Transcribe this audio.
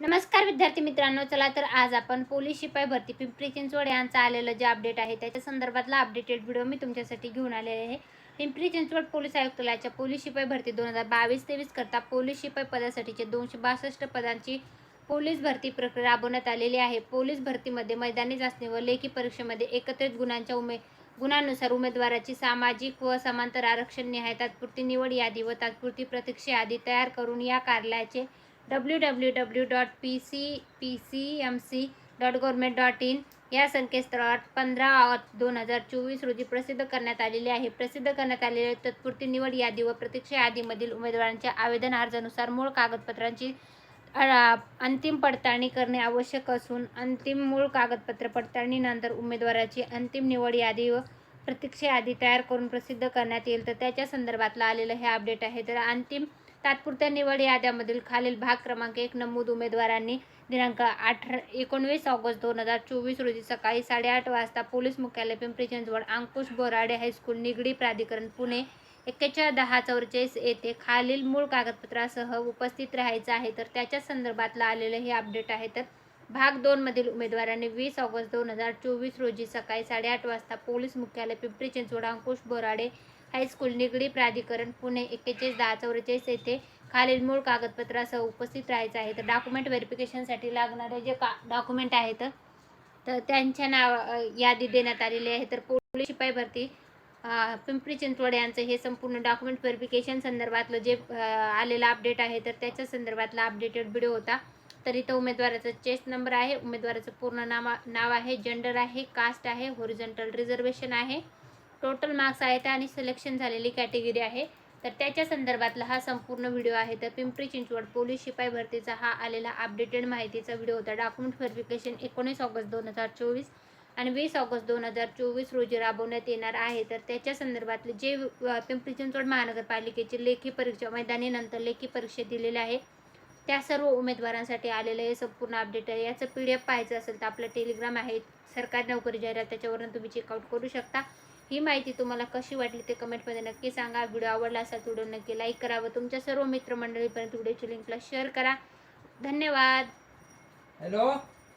नमस्कार विद्यार्थी मित्रांनो चला तर आज आपण पोलीस शिपाई भरती पिंपरी चिंचवड यांचं आलेलं जे अपडेट आहे त्याच्या संदर्भातला अपडेटेड व्हिडिओ मी तुमच्यासाठी घेऊन आलेले आहे. पिंपरी चिंचवड पोलीस आयुक्तालयाच्या पोलीस शिपाई भरती दोन हजार बावीस तेवीस करता पोलीस शिपाई पदासाठीचे दोनशे बासष्ट पदांची पोलीस भरती प्रक्रिया राबवण्यात आलेली आहे. पोलीस भरतीमध्ये मैदानी चाचणी व लेखी परीक्षेमध्ये एकत्रित गुणांच्या उमे गुणांनुसार उमेदवाराची सामाजिक व समांतर आरक्षण निहाय तात्पुरती निवड यादी व तात्पुरती प्रतीक्षा यादी तयार करून या कार्यालयाचे W W W dot P C P C M C dot government dot in या संकेतस्थळात पंधरा दोन हजार चोवीस रोजी प्रसिद्ध करण्यात आलेले आहे. प्रसिद्ध करण्यात आलेले तत्पुरती निवड यादी व प्रतीक्षा यादीमधील उमेदवारांच्या आवेदन अर्जानुसार मूळ कागदपत्रांची अंतिम पडताळणी करणे आवश्यक असून अंतिम मूळ कागदपत्र पडताळणीनंतर उमेदवाराची अंतिम निवड यादी व प्रतीक्षा यादी तयार करून प्रसिद्ध करण्यात येईल. तर त्याच्या संदर्भातलं आलेलं हे अपडेट आहे. तर अंतिम तात्पुरत्या निवड याद्यामधील खालील भाग क्रमांक एक नमूद उमेदवारांनी दिनांक अठरा एकोणवीस ऑगस्ट दोन हजार चोवीस रोजी सकाळी साडेआठ वाजता पोलीस मुख्यालय पिंपरी चिंचवड अंकुश बोराडे हायस्कूल निगडी प्राधिकरण पुणे एक्केचाळीस दहा चौवेचाळीस येथे खालील मूळ कागदपत्रासह उपस्थित राहायचं आहे. तर त्याच्या संदर्भातलं आलेलं हे अपडेट आहे. तर भाग दोनमधील उमेदवारांनी वीस ऑगस्ट दोन हजार चोवीस रोजी सकाळी साडेआठ वाजता पोलीस मुख्यालय पिंपरी चिंचवड अंकुश बोराडे हायस्कूल निगडी प्राधिकरण पुणे एक्केचाळीस दहा चौवेचाळीस येथे खालील मूळ कागदपत्रासह उपस्थित राहायचं आहे. तर डॉक्युमेंट व्हेरिफिकेशनसाठी लागणारे जे का डॉक्युमेंट आहेत तर त्यांच्या नाव यादी देण्यात आलेली आहे. तर पोलीस शिपाई भरती पिंपरी चिंचवड यांचं हे संपूर्ण डॉक्युमेंट व्हेरिफिकेशन संदर्भातलं जे आलेलं अपडेट आहे तर त्याच्या संदर्भातला अपडेटेड व्हिडिओ होता. तर इथं उमेदवाराचा चेस्ट नंबर आहे. उमेदवाराचं पूर्ण नामा नाव आहे जेंडर आहे कास्ट आहे होरिझोंटल रिझर्वेशन आहे. टोटल मार्क्स आहेत आणि सिलेक्शन झालेली कॅटेगरी आहे. तर त्याच्या संदर्भातला हा संपूर्ण व्हिडिओ आहे. तर पिंपरी चिंचवड पोलीस शिपाई भरतीचा हा आलेला अपडेटेड माहितीचा व्हिडिओ होता. डॉक्युमेंट व्हेरिफिकेशन एकोणीस ऑगस्ट दोन हजार चोवीस आणि वीस ऑगस्ट दोन हजार चोवीस रोजी राबवण्यात येणार आहे. तर त्याच्या संदर्भातले जे पिंपरी चिंचवड महानगरपालिकेची लेखी परीक्षा मैदानी नंतर लेखी परीक्षा दिलेली आहे. त्या सर्व उमेदवारांसाठी आलेलं हे संपूर्ण अपडेट आहे. याचं पी डी एफ पाहायचं असेल तर आपलं टेलिग्राम आहे. सरकारी नोकरी जाहिरात त्याच्यावरून तुम्ही चेकआउट करू शकता. ही माहिती तुम्हाला कशी वाटली ते कमेंटमध्ये नक्की सांगा. व्हिडिओ आवडला असेल व्हिडिओ नक्की लाईक करा व तुमच्या सर्व मित्रमंडळीपर्यंत व्हिडिओची लिंकला शेअर करा. धन्यवाद. हॅलो